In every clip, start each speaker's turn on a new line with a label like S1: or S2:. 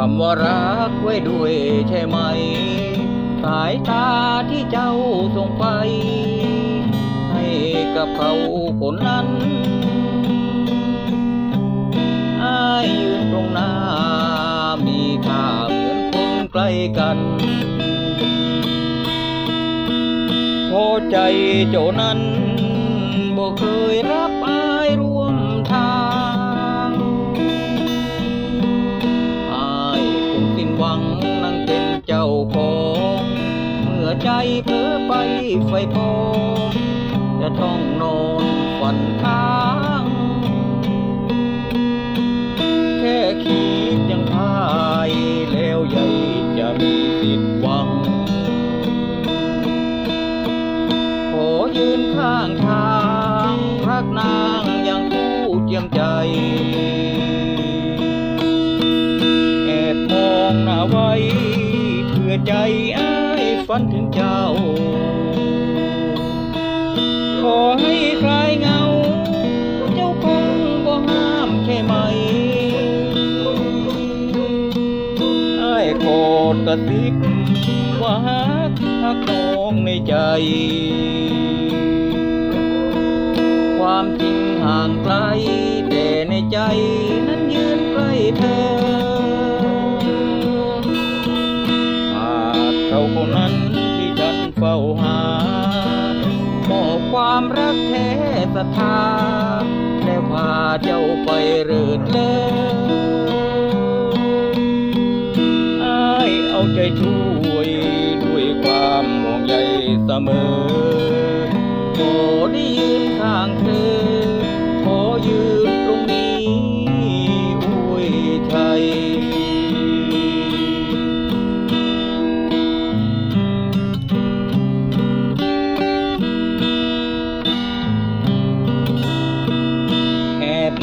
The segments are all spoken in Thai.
S1: คำว่ารักไว้ด้วยใช่ไหม สายตาที่เจ้าส่งไป ให้กับเขาคนนั้นอายยืนตรงหน้ กล้กัน พอใจเจ้านั้นบ่เคยรับอายร่วมทางอายคงสิ้นหวังนั่งเป็นเจ้าของเมื่อใจเพ้อไปไฟพองจะต้องนอนฝันค้า ยืนข้างทางรักนางอย่างคู่เจียมใจแอบมองหน้าไว้เพื่อใจอ้ายฝันถึงเจ้า ขอให้คลายเงา เจ้าคงบ่ห้ามใช่ไหมอ้ายโกรธกระซิบว่าฮักฮักน้องในใจ ความจริงห่างไกล แต่ในใจนั้นยืนใกล้เธอหากเขาคนนั้นที่ฉันเฝ้าหามอบความรักแท้ศรัทธาแล้พาเจ้าไปเริดเลยอ้ายเอาใจช่วยด้วยความห่วงใยเสมอ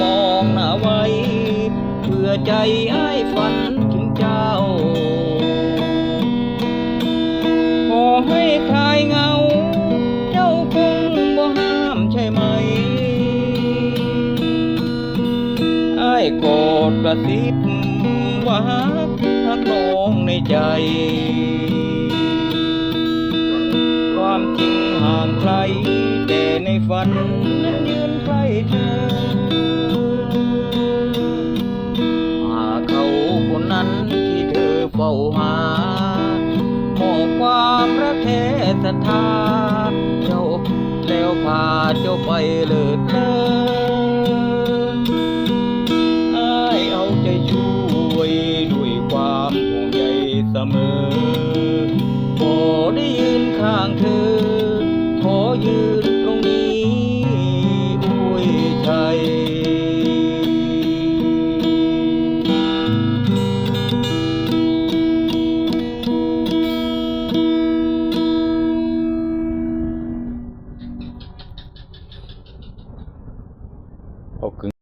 S1: มองหน้าไว้เพื่อใจอ้ฝันถึงเจ้า ขอให้คลายเงา เจ้าคงบ่ห้ามใช่ไหมไอ้กรธกระซิบว่าฮักฮักน้องในใจ ความจริงห่างไกลแต่ในฝันนั้นยืนใกล้เธอ เขาคนนั้นที่เธอเฝ้าหามอบความรักแท้ศรัทธาเจ้าแล้วพาเจ้าไปเลิศเลออ้ายเอาใจช่วยด้วยความห่วงใยเสมอ ขอได้ยืนข้างเธอ ขอยืน